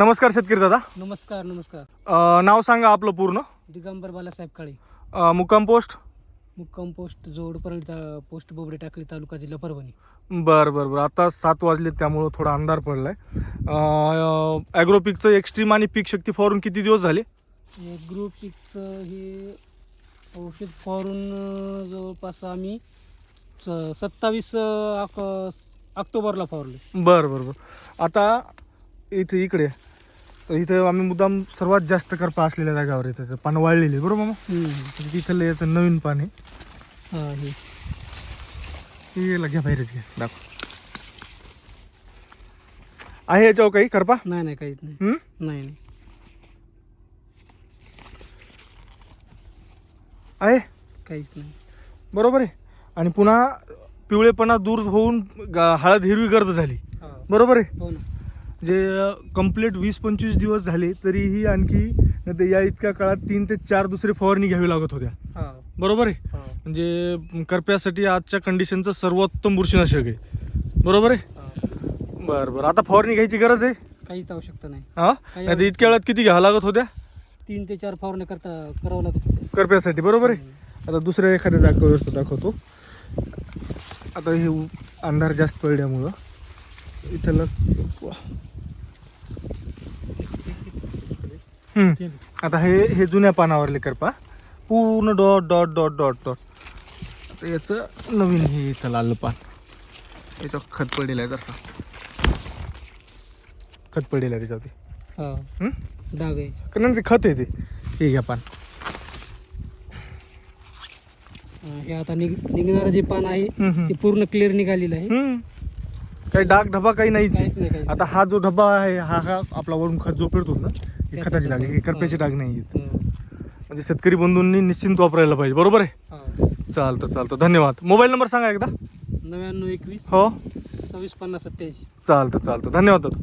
नमस्कार शेतकरी दादा. नमस्कार नमस्कार. अ, नाव सांगा आपलं पूर्ण. दिगंबर बालासाहेब काळे. अ, मुक्काम पोस्ट. मुक्काम पोस्ट जोड परळी पोस्ट बोबडे टाकळी तालुका जिल्हा परभणी. बरं बरं बरं. आता सात वाजले त्यामुळं थोडा अंधार पडलाय. ॲग्रोपिकचं एक्स्ट्रीम आणि पीक शक्ती फवारून किती दिवस झाले? हे ग्रुप पिकचं हे औषध फवारून अं, जवळपास आम्ही स- सत्तावीस अं, ऑक- ऑक्टोबरला फवारले बरं बरं बरं. आता इथे इकडे. तर इथं आम्ही मुद्दाम सर्वात जास्त करपा असलेल्या जागावर आहे त्याचं पानं वाळलेली आहे, बरोबर मग? तिथलं याचं नवीन पान आहे. हां घ्या बाहेरच घ्या दाखव. आहे याच्यावर काही करपा? नाही नाही काहीच नाही? नाही नाही. आहे? काहीच नाही. बरोबर आहे. आणि पुन्हा पिवळेपणा दूर होऊन हळद हिरवी गर्द झाली. बरोबर आहे? हो ना. जे कंप्लीट वीस पंचवीस दिवस झाले तरीही आणखी या इतक्या काळात तीन ते चार दुसरे फवारणी घ्यावी लागत होत्या. हा. बरोबर आहे? म्हणजे करप्यासाठी आजच्या कंडिशनचं सर्वोत्तम बुरशीनाशक आहे. बरोबर आहे. बरं बरं. आता फवारणी घ्यायची गरज आहे? काहीच आवश्यकता नाही. हा? नाही इतक्या वेळात किती घ्यावं लागत होत्या? तीन ते चार फवारण्या करता करावं लागत. करप्यासाठी बरोबर आहे? आता दुसऱ्या एखाद्या जागेवर दाखवतो. आता हे अंधार जास्त पडल्यामुळं इथं लग हम्म. आता हे हे जुन्या पानावरले करपा पूर्ण dot dot dot dot dot. आता याचं नवीन हे इथं लाल पान. याच्यावर खत पडेल आहे तसं खत पडेल आहे त्याच्यावरती. हा. हम्म? डाग आहे. ते खत आहे ते. हे घ्या पान. हा, हे आता निघ निघणारं जे पान आहे हम्म, हम्म. ते पूर्ण क्लिअर निघालेलं आहे. हम्म. काही डाग ढबा काही नाहीच काहीच आहे. नाही, काहीच आता हा जो डबा आहे हा हा आपला वरून खत जो पेरतो ना हे खताची डाग आहे, हे करप्याची डाग नाही आहेत. म्हणजे शेतकरी बंधूंनी निश्चिंत वापरायला पाहिजे. बरोबर आहे. चालतं चालतं. धन्यवाद. मोबाईल नंबर सांगा एकदा. नव्याण्णव एकवीस हो. सव्वीस पन्नास सत्याऐंशी. चालतं चालतं. धन्यवाद दादा.